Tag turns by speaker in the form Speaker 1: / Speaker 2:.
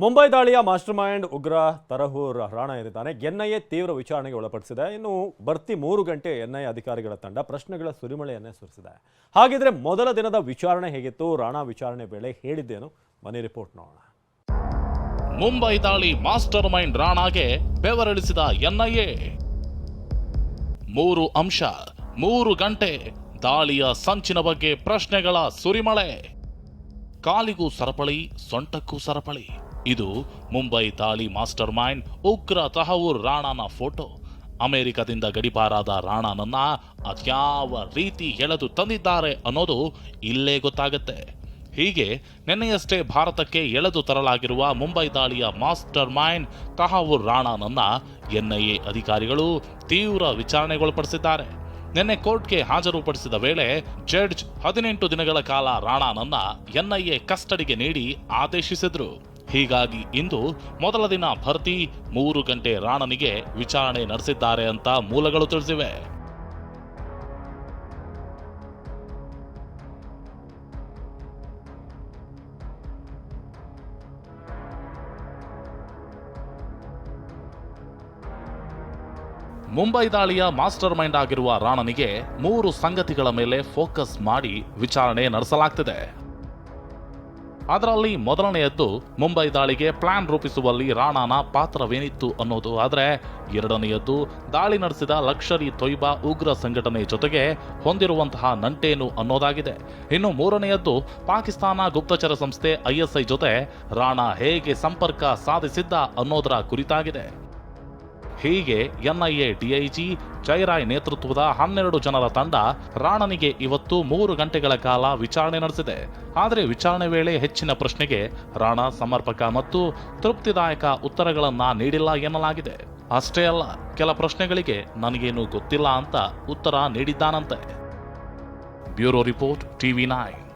Speaker 1: ಮುಂಬೈ ದಾಳಿಯ master mind ಉಗ್ರ ತರಹೂರ್ Rana ಏನಿದ್ದಾನೆ NIA ತೀವ್ರ ವಿಚಾರಣೆಗೆ ಒಳಪಡಿಸಿದೆ. ಇನ್ನು ಬರ್ತಿ ಮೂರು ಗಂಟೆ ಎನ್ಐಎ ಅಧಿಕಾರಿಗಳ ತಂಡ ಪ್ರಶ್ನೆಗಳ ಸುರಿಮಳೆಯನ್ನೇ ಸುರಿಸಿದೆ. ಹಾಗಿದ್ರೆ ಮೊದಲ ದಿನದ ವಿಚಾರಣೆ ಹೇಗಿತ್ತು? ರಾಣಾ ವಿಚಾರಣೆ ವೇಳೆ ಹೇಳಿದ್ದೇನು? ಮನೆ ರಿಪೋರ್ಟ್ ನೋಡೋಣ.
Speaker 2: ಮುಂಬೈ ದಾಳಿ ಮಾಸ್ಟರ್ ಮೈಂಡ್ ರಾಣಾಗೆ ಬೆವರಳಿಸಿದ ಎನ್ಐಎ. ಮೂರು ಅಂಶ, ಮೂರು ಗಂಟೆ ದಾಳಿಯ ಸಂಚಿನ ಬಗ್ಗೆ ಪ್ರಶ್ನೆಗಳ ಸುರಿಮಳೆ. ಕಾಲಿಗೂ ಸರಪಳಿ, ಸೊಂಟಕ್ಕೂ ಸರಪಳಿ. ಇದು ಮುಂಬೈ ತಾಲಿ ಮಾಸ್ಟರ್ ಮೈಂಡ್ ಉಗ್ರ ತಹವೂರ್ ರಾಣಾನ ಫೋಟೋ. ಅಮೆರಿಕದಿಂದ ಗಡಿಪಾರಾದ ರಾಣಾನನ್ನ ಅದ್ಯಾವ ರೀತಿ ಎಳೆದು ತಂದಿದ್ದಾರೆ ಅನ್ನೋದು ಇಲ್ಲೇ ಗೊತ್ತಾಗುತ್ತೆ. ಹೀಗೆ ನಿನ್ನೆಯಷ್ಟೇ ಭಾರತಕ್ಕೆ ಎಳೆದು ತರಲಾಗಿರುವ ಮುಂಬೈ ದಾಳಿಯ ಮಾಸ್ಟರ್ ಮೈಂಡ್ ತಹವೂರ್ ರಾಣಾನನ್ನ ಎನ್ಐಎ ಅಧಿಕಾರಿಗಳು ತೀವ್ರ ವಿಚಾರಣೆಗೊಳಪಡಿಸಿದ್ದಾರೆ. ನಿನ್ನೆ ಕೋರ್ಟ್ಗೆ ಹಾಜರುಪಡಿಸಿದ ವೇಳೆ ಜಡ್ಜ್ ಹದಿನೆಂಟು ದಿನಗಳ ಕಾಲ ರಾಣಾನನ್ನ ಎನ್ಐಎ ಕಸ್ಟಡಿಗೆ ನೀಡಿ ಆದೇಶಿಸಿದ್ರು. ಹೀಗಾಗಿ ಇಂದು ಮೊದಲ ದಿನ ಭರ್ತಿ, ಮೂರು ಗಂಟೆ ರಾಣನಿಗೆ ವಿಚಾರಣೆ ನಡೆಸಿದ್ದಾರೆ ಅಂತ ಮೂಲಗಳು ತಿಳಿಸಿವೆ. ಮುಂಬೈ ದಾಳಿಯ ಮಾಸ್ಟರ್ ಮೈಂಡ್ ಆಗಿರುವ ರಾಣನಿಗೆ ಮೂರು ಸಂಗತಿಗಳ ಮೇಲೆ ಫೋಕಸ್ ಮಾಡಿ ವಿಚಾರಣೆ ನಡೆಸಲಾಗ್ತಿದೆ. ಅದರಲ್ಲಿ ಮೊದಲನೆಯದ್ದು ಮುಂಬೈ ದಾಳಿಗೆ ಪ್ಲಾನ್ ರೂಪಿಸುವಲ್ಲಿ ರಾಣಾನ ಪಾತ್ರವೇನಿತ್ತು ಅನ್ನೋದು. ಆದರೆ ಎರಡನೆಯದ್ದು ದಾಳಿ ನಡೆಸಿದ ಲಕ್ಷರಿ ತೊಯ್ಬಾ ಉಗ್ರ ಸಂಘಟನೆ ಜೊತೆಗೆ ಹೊಂದಿರುವಂತಹ ನಂಟೇನು ಅನ್ನೋದಾಗಿದೆ. ಇನ್ನು ಮೂರನೆಯದ್ದು ಪಾಕಿಸ್ತಾನ ಗುಪ್ತಚರ ಸಂಸ್ಥೆ ಐಎಸ್ಐ ಜೊತೆ ರಾಣಾ ಹೇಗೆ ಸಂಪರ್ಕ ಸಾಧಿಸಿದ್ದ ಅನ್ನೋದರ ಕುರಿತಾಗಿದೆ. ಹೀಗೆ ಎನ್ಐಎ ಡಿಐಜಿ ಜೈರಾಯ್ ನೇತೃತ್ವದ ಹನ್ನೆರಡು ಜನರ ತಂಡ ರಾಣನಿಗೆ ಇವತ್ತು ಮೂರು ಗಂಟೆಗಳ ಕಾಲ ವಿಚಾರಣೆ ನಡೆಸಿದೆ. ಆದರೆ ವಿಚಾರಣೆ ವೇಳೆ ಹೆಚ್ಚಿನ ಪ್ರಶ್ನೆಗೆ ರಾಣ ಸಮರ್ಪಕ ಮತ್ತು ತೃಪ್ತಿದಾಯಕ ಉತ್ತರಗಳನ್ನ ನೀಡಿಲ್ಲ ಎನ್ನಲಾಗಿದೆ. ಅಷ್ಟೇ ಅಲ್ಲ, ಕೆಲ ಪ್ರಶ್ನೆಗಳಿಗೆ ನನಗೇನು ಗೊತ್ತಿಲ್ಲ ಅಂತ ಉತ್ತರ ನೀಡಿದ್ದಾನಂತೆ. Bureau report, TV nine